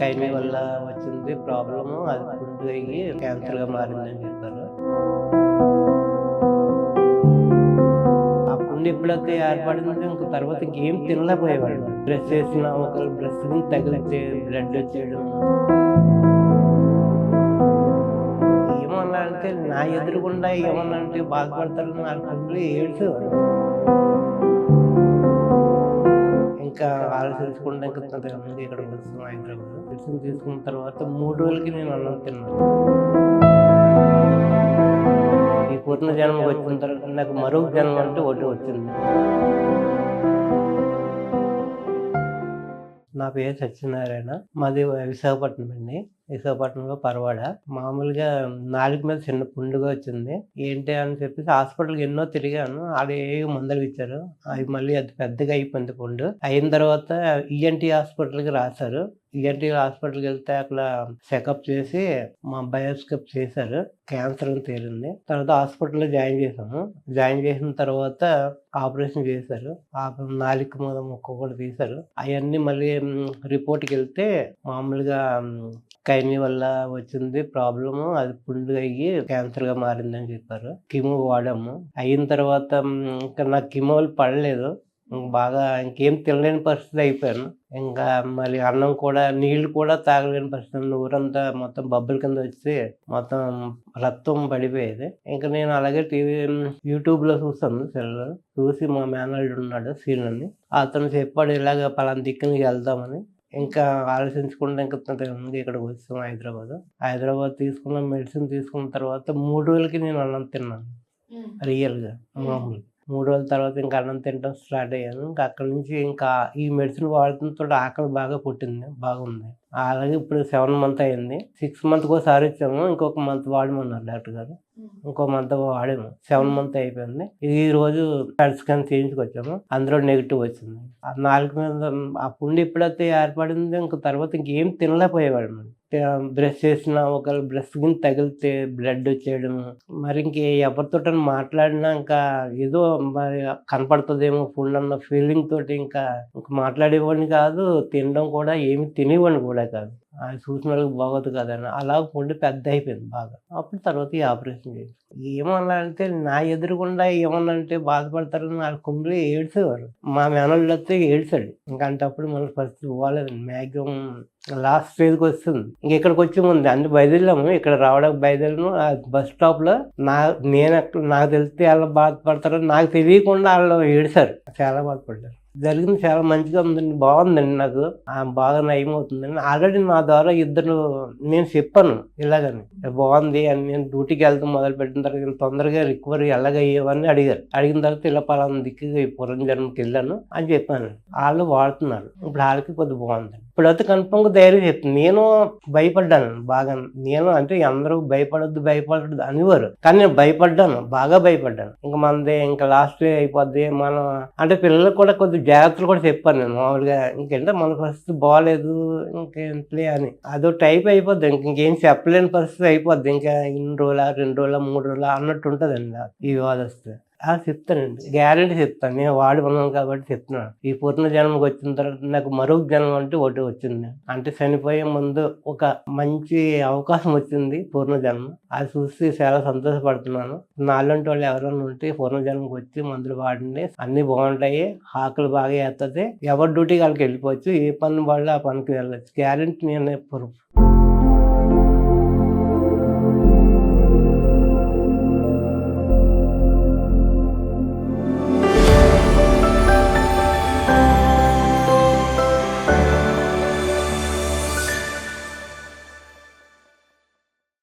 కైమీ వల్ల వచ్చింది ప్రాబ్లము. అది ఫుడ్ అయ్యి క్యాన్సర్గా మారిందని చెప్పారు. అప్పుడు ఇప్పుడైతే ఏర్పడిందంటే ఇంక తర్వాత గేమ్ తినలేకపోయేవాడు బ్రష్ చేసిన ఒకరు బ్రష్ తగిలితే బ్లడ్ వచ్చేయడం. ఏమన్నా అంటే నా ఎదురుకుండా ఏమన్నా అంటే బాధపడతారు నాకు ఏడ్చేవాడు ఇంకా ఆలోచించకుండా ఇంకా కొంతమంది ఇక్కడ వస్తున్నాం హైదరాబాద్. మెడిసిన్ తీసుకున్న తర్వాత మూడు రోజులకి నేను అన్నం తిన్నాను. ఈ పూర్ణ జన్మ వచ్చిన తర్వాత నాకు మరొక జన్మ అంటే ఒకటి వచ్చింది. నా పేరు సత్యనారాయణ మాది విశాఖపట్నం అండి. విశాఖపట్నంలో పర్వాడ. మామూలుగా నాలుగు మీద చిన్న పుండుగా వచ్చింది. ఏంటి అని చెప్పేసి హాస్పిటల్కి ఎన్నో తిరిగాను. ఆడ ఏ మందులు ఇచ్చారు. అవి మళ్ళీ అది పెద్దగా అయిపోయింది పుండు. అయిన తర్వాత ఈఎన్టీ హాస్పిటల్కి రాశారు. ఈఎన్టీ హాస్పిటల్కి వెళ్తే అక్కడ చెకప్ చేసి మా బయోస్కప్ చేశారు. క్యాన్సర్ అని తేలింది. తర్వాత హాస్పిటల్లో జాయిన్ చేసాము జాయిన్ చేసిన తర్వాత ఆపరేషన్ చేశారు. ఆ నాలుగు మీద ముక్క కూడా తీశారు. అవన్నీ మళ్ళీ రిపోర్ట్కి వెళ్తే మామూలుగా కైని వల్ల వచ్చింది ప్రాబ్లము. అది పుండు అయ్యి క్యాన్సర్గా మారిందని చెప్పారు. కిమో వాడాము. అయిన తర్వాత ఇంకా నాకు కిమోలు పడలేదు. బాగా ఇంకేం తినలేని పరిస్థితి అయిపోయాను. ఇంకా మరి అన్నం కూడా నీళ్ళు కూడా తాగలేని పరిస్థితి ఊరంతా మొత్తం బబ్బుల కింద వచ్చి మొత్తం రక్తం పడిపోయేది. ఇంకా నేను అలాగే టీవీ యూట్యూబ్లో చూస్తాను సెల్ చూసి మా మేనల్డ్ ఉన్నాడు సీన్ అని అతను చెప్పాడు ఇలాగ పలానా దిక్కునికి వెళ్దామని. ఇంకా ఆలోచించకుండా ఇంకా ఇక్కడికి వచ్చాం హైదరాబాద్. హైదరాబాద్ తీసుకున్న మెడిసిన్ తీసుకున్న తర్వాత మూడు రోజులకి నేను అన్నం తిన్నాను. రియల్గా మామూలు మూడు రోజుల తర్వాత ఇంకా అన్నం తినడం స్టార్ట్ అయ్యాను. ఇంకా అక్కడ నుంచి ఇంకా ఈ మెడిసిన్ వాడుతుంతో ఆకలి బాగా పుట్టింది బాగుంది. అలాగే ఇప్పుడు సెవెన్ మంత్ అయింది. సిక్స్ మంత్ ఒకసారి ఇచ్చాము ఇంకొక మంత్ వాడమన్నారు డాక్టర్ గారు. ఇంకో మంత్ వాడాము. సెవెన్ మంత్ అయిపోయింది. ఈ రోజు హెల్త్ స్కాన్ చేయించుకొచ్చాము అందులో నెగిటివ్ వచ్చింది. ఆ నాలుగు మీద ఆ పుండు ఎప్పుడైతే ఏర్పడిందో ఇంక తర్వాత ఇంకేం తినలేకపోయేవాడు మనం బ్రష్ చేసిన ఒక బ్రష్ కింద తగిలితే బ్లడ్ వచ్చేయడం మరి ఇంక ఎవరితో మాట్లాడినా ఇంకా ఏదో మరి కనపడుతుందేమో ఫుల్ అన్న ఫీలింగ్ తోటి ఇంకా ఇంకా మాట్లాడేవాడిని కాదు. తినడం కూడా ఏమి తినేవాడిని కూడా. కాదు. ఆయన చూసిన వాళ్ళకి బాగోదు కదని అలా పుండు పెద్ద అయిపోయింది బాగా. అప్పుడు తర్వాత ఈ ఆపరేషన్ చేసి ఏమన్నా అంటే నా ఎదురుగుండా ఏమన్నా అంటే బాధపడతారు నా కుండ్లు ఏడ్చేవారు. మా మేనల్డ్ వస్తే ఏడ్చాడు. ఇంకా మన పరిస్థితి పోలేదు మ్యాక్సిమం లాస్ట్ స్టేజ్కి వస్తుంది. ఇంక ఇక్కడికి వచ్చి ముందు అన్ని బయలుదేరాము. ఇక్కడ రావడానికి బయలుదేరాము. ఆ బస్ స్టాప్లో నా నేను అక్కడ నాకు తెలిస్తే వాళ్ళు బాధపడతారో నాకు తెలియకుండా వాళ్ళు ఏడిశారు చాలా బాధపడ్డారు. జరిగింది. చాలా మంచిగా ఉందండి. బాగుందండి నాకు. బాగా నయం అవుతుందండి ఆల్రెడీ నా ద్వారా ఇద్దరు నేను చెప్పాను ఇలాగని. బాగుంది అని నేను డ్యూటీకి వెళ్తాం మొదలు పెట్టిన తర్వాత తొందరగా రికవరీ ఎలాగయ్యేవని అడిగారు. అడిగిన తర్వాత ఇలా పలానా దిక్కు పురం జన్మకి వెళ్ళాను అని చెప్పాను. వాళ్ళు వాడుతున్నారు. ఇప్పుడు వాళ్ళకి కొద్దిగా బాగుంది. ఇప్పుడైతే కన్ఫర్మ్గా ధైర్యం చెప్తుంది. నేను భయపడ్డాను బాగా. నేను అంటే అందరూ భయపడొద్దు భయపడద్దు అనేవారు. కానీ నేను భయపడ్డాను. బాగా భయపడ్డాను. ఇంకా మనదే ఇంకా లాస్ట్ అయిపోద్ది. మనం అంటే పిల్లలకు కూడా కొద్దిగా జాగ్రత్తలు కూడా చెప్పాను నేను మామూలుగా. ఇంకంటే మన పరిస్థితి బాగాలేదు ఇంకేంట్లే అని. అదో టైప్ అయిపోద్ది ఇంక ఇంకేం చెప్పలేని పరిస్థితి అయిపోద్ది. ఇంకా ఇన్ని రోజుల రెండు రోజుల మూడు రోజుల అన్నట్టు ఉంటుందండి ఈ బాధ వస్తే. చెప్తానండి. గ్యారెంటీ చెప్తాను. నేను వాడి ఉన్నాను కాబట్టి చెప్తున్నాను. ఈ పూర్ణ జన్మకి వచ్చిన తర్వాత నాకు మరో జన్మ అంటే ఒకటి వచ్చింది. అంటే చనిపోయే ముందు ఒక మంచి అవకాశం వచ్చింది పూర్ణ జన్మ. అది చూసి చాలా సంతోషపడుతున్నాను. నాలుంటి వాళ్ళు ఎవరైనా ఉంటే పూర్ణ జన్మకు వచ్చి మందులు వాడండి. అన్ని బాగుంటాయి. ఆకలి బాగా వేస్తుంది ఎవరి డ్యూటీకి వాళ్ళకి వెళ్ళిపోవచ్చు. ఏ పని వాళ్ళు ఆ పనికి వెళ్ళచ్చు. గ్యారెంటీ నేను